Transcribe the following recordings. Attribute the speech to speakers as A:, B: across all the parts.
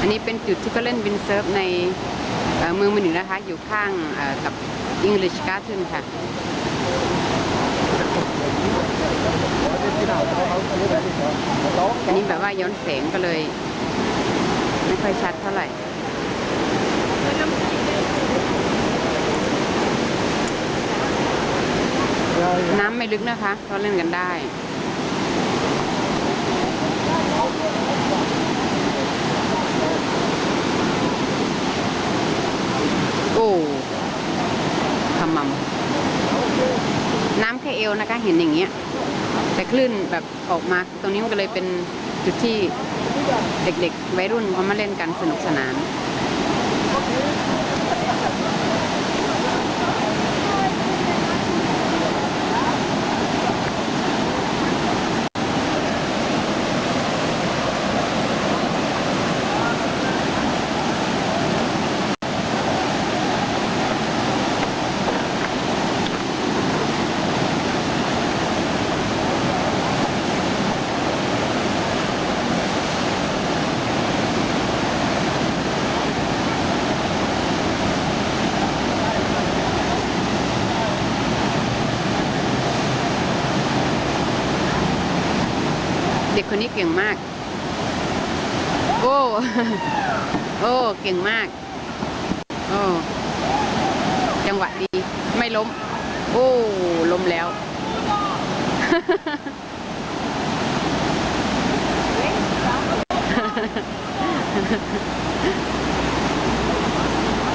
A: อันนี้เป็นจุดที่เขาเล่นวินเซิร์ฟในเมืองมือหนึ่งนะคะ อยู่ข้างกับ English Garden ค่ะอันนี้แบบว่าย้อนแสงก็เลย ไม่ค่อยชัดเท่าไหร่น้ำไม่ลึกนะคะก็เล่นกันได้ โอ้ขมำน้ำแค่เอ วนะคะเห็นอย่างเงี้ยแต่คลื่นแบบออกมาตรงนี้มันก็เลยเป็นจุดที่เด็กๆวัยรุ่นเขามาเล่นกันสนุกสนาน ด็กคนนี้เก่งมาก โอ้ โอ้ เก่งมาก โอ้ จังหวะดี ไม่ล้ม โอ้ ล้มแล้ว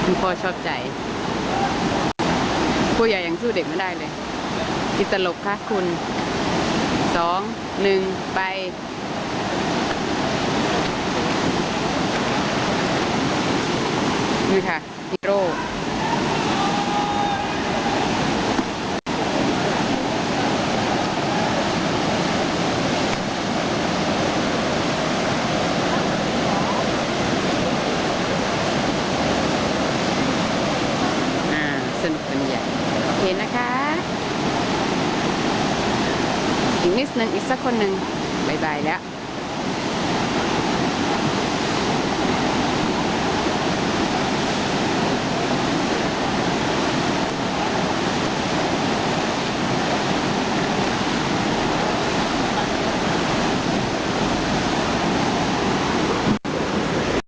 A: คุณพ่อชอบใจ ผู้ใหญ่ยังสู้เด็กไม่ได้เลย อิตลกคะคุณ สองหนึ่งไปนี่ค่ะฮีโร่อ่าสนุกกันใหญ่โอเคนะคะ อีกนิดนึงอีกสักคนหนึ่งบายบายแล้ว